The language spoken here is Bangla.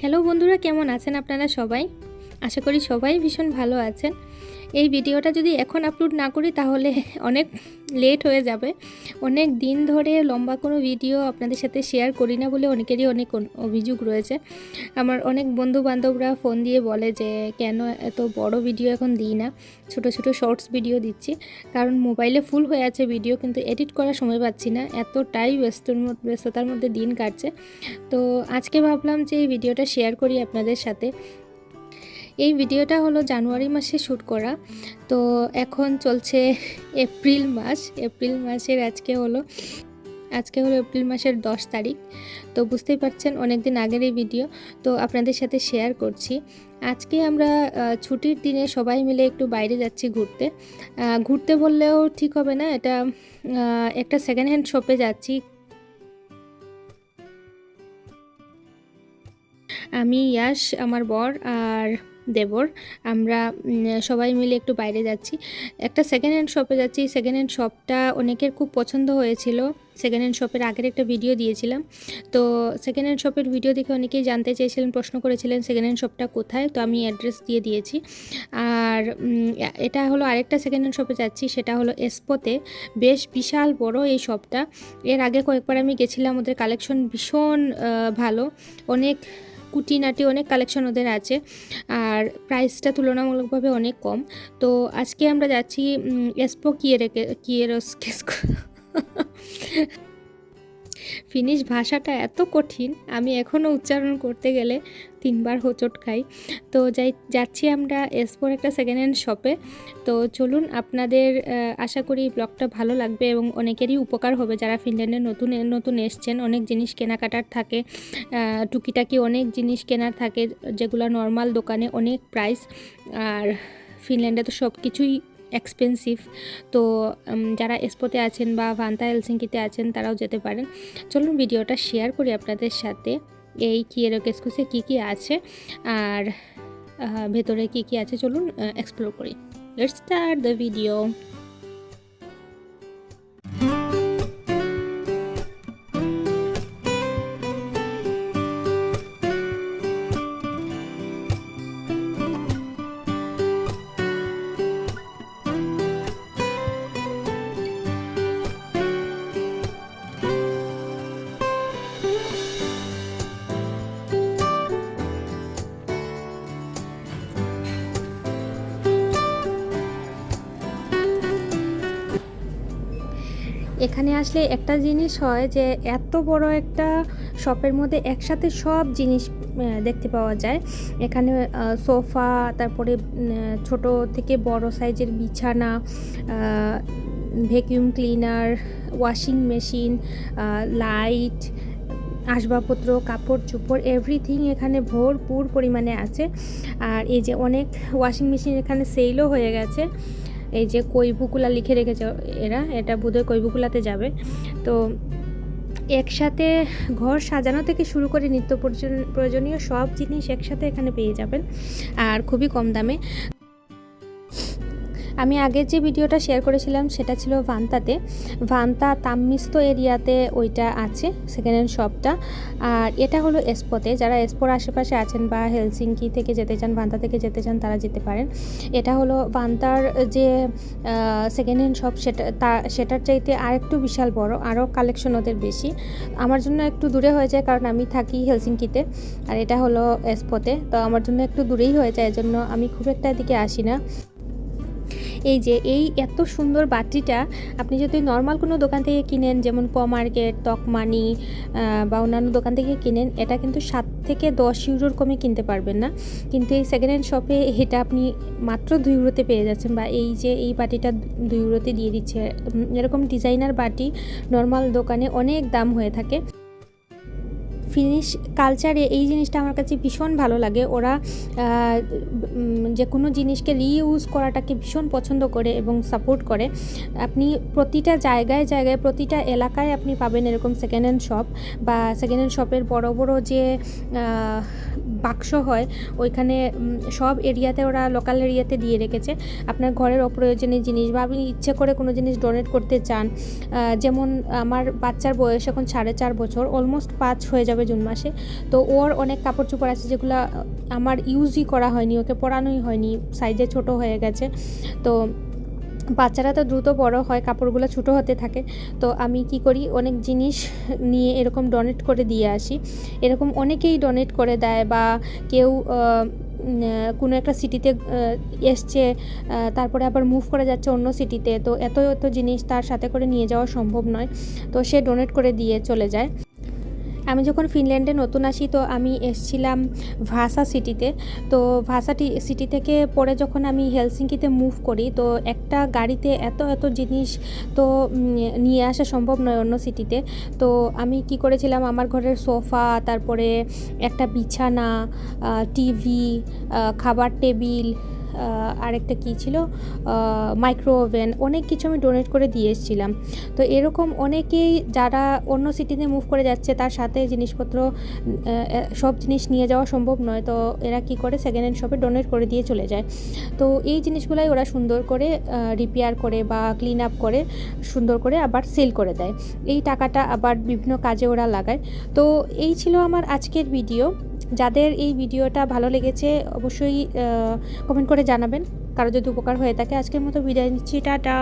হ্যালো বন্ধুরা, কেমন আছেন আপনারা সবাই? আশা করি সবাই ভীষণ ভালো আছেন। এই ভিডিওটা যদি এখন আপলোড না করি, তাহলে অনেক লেট হয়ে যাবে। অনেক দিন ধরে লম্বা কোনো ভিডিও আপনাদের সাথে শেয়ার করি না বলে অনেকেরই অনেক অভিযোগ রয়েছে। আমার অনেক বন্ধু বান্ধবরা ফোন দিয়ে বলে যে, কেন এত বড় ভিডিও এখন দিই না? ছোট ছোট শর্টস ভিডিও দিচ্ছি। কারণ মোবাইলে ফুল হয়ে আছে ভিডিও কিন্তু এডিট করার সময় পাচ্ছি না। এতটাই ব্যস্তর ব্যস্ততার মধ্যে দিন কাটছে। তো আজকে ভাবলাম যে এই ভিডিওটা শেয়ার করি আপনাদের সাথে। এই ভিডিওটা হলো জানুয়ারি মাসে শ্যুট করা। তো এখন চলছে এপ্রিল মাস। এপ্রিল মাসের আজকে হলো আজকে হলো এপ্রিল মাসের দশ তারিখ। তো বুঝতেই পারছেন অনেক দিন আগের এই ভিডিও। তো আপনাদের সাথে শেয়ার করছি। আজকে আমরা ছুটির দিনে সবাই মিলে একটু বাইরে যাচ্ছি ঘুরতে। ঘুরতে বললেও ঠিক হবে না, এটা একটা সেকেন্ড হ্যান্ড শপে যাচ্ছি। আমি ইয়াশ, আমার বর আর দেবর। আমরা সবাই মিলে একটু বাইরে যাচ্ছি। একটা সেকেন্ড হ্যান্ড শপে যাচ্ছি। সেকেন্ড হ্যান্ড শপটা অনেকের খুব পছন্দ হয়েছিল। সেকেন্ড হ্যান্ড শপের আগের একটা ভিডিও দিয়েছিলাম। তো সেকেন্ড হ্যান্ড শপের ভিডিও দেখে অনেকেই জানতে চেয়েছিলেন, প্রশ্ন করেছিলেন সেকেন্ড হ্যান্ড শপটা কোথায়? তো আমি অ্যাড্রেস দিয়ে দিয়েছি। আর এটা হলো আরেকটা সেকেন্ড হ্যান্ড শপে যাচ্ছি। সেটা হলো এসপোতে বেশ বিশাল বড় এই শপটা এর আগে কয়েকবার আমি গেছিলাম। ওদের কালেকশন ভীষণ ভালো। অনেক কুটিনাটি অনেক কালেকশন ওদের আছে, আর প্রাইসটা তুলনামূলকভাবে অনেক কম। তো আজকে আমরা যাচ্ছি এসপো কিয়ের কিয়েরস ফিনিশ ভাষাটা এত কঠিন, আমি এখনও উচ্চারণ করতে গেলে তিনবার হোঁচট খাই। তো যাই, যাচ্ছি আমরা এসপোর একটা সেকেন্ড হ্যান্ড শপে তো চলুন আপনাদের আশা করি ব্লগটা ভালো লাগবে এবং অনেকেরই উপকার হবে। যারা ফিনল্যান্ডে নতুন নতুন এসছেন, অনেক জিনিস কেনাকাটার থাকে টুকিটাকি অনেক জিনিস কেনার থাকে, যেগুলো নর্মাল দোকানে অনেক প্রাইস আর ফিনল্যান্ডে তো সব কিছুই এক্সপেন্সিভ তো যারা এসপোতে আছেন বা ভান্তা হেলসিঙ্কিতে আছেন, তারাও যেতে পারেন। চলুন ভিডিওটা শেয়ার করি আপনাদের সাথে। এই কিয়েরো কেসকুসে কী কী আছে আর ভেতরে কী কী আছে, চলুন এক্সপ্লোর করি। লেটস স্টার্ট দ্য ভিডিও এখানে আসলে একটা জিনিস হয় যে এত বড় একটা শপের মধ্যে একসাথে সব জিনিস দেখতে পাওয়া যায়। এখানে সোফা, তারপরে ছোট থেকে বড় সাইজের বিছানা vacuum cleaner, washing machine light, আসবাবপত্র, কাপড় চোপড়, এভরিথিং এখানে ভরপুর পরিমাণে আছে। আর এই যে অনেক ওয়াশিং মেশিন এখানে সেলও হয়ে গেছে। এই যে কৈভুকুলা লিখে রেখেছে এরা, এটা বোধহয় কৈভুকুলাতে যাবে। তো একসাথে ঘর সাজানো থেকে শুরু করে নিত্য প্রয়োজন- প্রয়োজনীয় সব জিনিস একসাথে এখানে পেয়ে যাবেন, আর খুবই কম দামে। আমি আগের যে ভিডিওটা শেয়ার করেছিলাম, সেটা ছিল ভান্তাতে। ভান্তা তাম্মিস্ত এরিয়াতে ওইটা আছে সেকেন্ড হ্যান্ড শপটা আর এটা হলো এসপোতে। যারা এসপোর আশেপাশে আছেন বা হেলসিঙ্কি থেকে যেতে চান, ভান্তা থেকে যেতে চান, তারা যেতে পারেন। এটা হলো ভান্তার যে সেকেন্ড হ্যান্ড শপ সেটা, তা, সেটার চাইতে আরেকটু বিশাল বড়, আরও কালেকশন ওদের বেশি। আমার জন্য একটু দূরে হয়ে যায়, কারণ আমি থাকি হেলসিঙ্কিতে। আর এটা হলো এসপোতে। তো আমার জন্য একটু দূরেই হয়ে যায়, এজন্য আমি খুব একটা এদিকে আসি না। এই যে, এই এত সুন্দর বাটিটা আপনি যদি নর্মাল কোনো দোকান থেকে কিনেন, যেমন ক মার্কেট তকমানি বা অন্যান্য দোকান থেকে কিনেন, এটা কিন্তু সাত থেকে দশ ইউরোর কমে কিনতে পারবেন না। কিন্তু এই সেকেন্ড হ্যান্ড শপে এটা আপনি মাত্র দুই ইউরোতে পেয়ে যাচ্ছেন বা এই যে, এই বাটিটা দুই ইউরোতে দিয়ে দিচ্ছে। এরকম ডিজাইনার বাটি নর্মাল দোকানে অনেক দাম হয়ে থাকে। ফিনিশ কালচারে এই জিনিসটা আমার কাছে ভীষণ ভালো লাগে। ওরা যে কোনো জিনিসকে রিইউজ করাটাকে ভীষণ পছন্দ করে এবং সাপোর্ট করে। আপনি প্রতিটা জায়গায় জায়গায়, প্রতিটা এলাকায় আপনি পাবেন এরকম সেকেন্ড হ্যান্ড শপ বা সেকেন্ড হ্যান্ড শপের বড় বড় যে বাক্স হয়, ওইখানে সব এরিয়াতে ওরা লোকাল এরিয়াতে দিয়ে রেখেছে। আপনার ঘরের অপ্রয়োজনীয় জিনিস বা আপনি ইচ্ছে করে কোনো জিনিস ডোনেট করতে চান যেমন আমার বাচ্চার বয়স এখন সাড়ে চার বছর অলমোস্ট পাঁচ হয়ে যাবে জুন মাসে। তো ওর অনেক কাপড় চোপড় আছে যেগুলো আমার ইউজই করা হয়নি, ওকে পরানোই হয়নি সাইজে ছোট হয়ে গেছে। তো বাচ্চারা তো দ্রুত বড় হয়, কাপড়গুলো ছোটো হতে থাকে, তো আমি কি করি, অনেক জিনিস নিয়ে এরকম ডোনেট করে দিয়ে আসি। এরকম অনেকেই ডোনেট করে দেয় বা কেউ কোনো একটা সিটিতে এসছে তারপরে আবার মুভ করে যাচ্ছে অন্য সিটিতে তো এত এত জিনিস তার সাথে করে নিয়ে যাওয়া সম্ভব নয়, তো সে ডোনেট করে দিয়ে চলে যায়। আমি যখন ফিনল্যান্ডে নতুন আসি, তো আমি এসছিলাম ভাসা সিটিতে। তো ভাসাটি সিটি থেকে পরে যখন আমি হেলসিঙ্কিতে মুভ করি, তো একটা গাড়িতে এত এত জিনিস তো নিয়ে আসা সম্ভব নয় অন্য সিটিতে। তো আমি কি করেছিলাম, আমার ঘরের সোফা, তারপরে একটা বিছানা টিভি খাবার টেবিল আরেকটা কী ছিল? মাইক্রো ওভেন অনেক কিছু আমি ডোনেট করে দিয়ে এসেছিলাম। তো এরকম অনেকেই যারা অন্য সিটিতে মুভ করে যাচ্ছে, তার সাথে জিনিসপত্র সব জিনিস নিয়ে যাওয়া সম্ভব নয়। তো এরা কি করে? সেকেন্ড হ্যান্ড শপে ডোনেট করে দিয়ে চলে যায়। তো এই জিনিসগুলাই ওরা সুন্দর করে রিপেয়ার করে বা ক্লিন আপ করে, সুন্দর করে আবার সেল করে দেয়। এই টাকাটা আবার বিভিন্ন কাজে ওরা লাগায়। তো এই ছিল আমার আজকের ভিডিও যাদের এই ভিডিওটা ভালো লেগেছে, অবশ্যই কমেন্ট করে জানাবেন। কারও যদি উপকার হয়ে থাকে, আজকের মতো বিদায় নিচ্ছি, টাটা।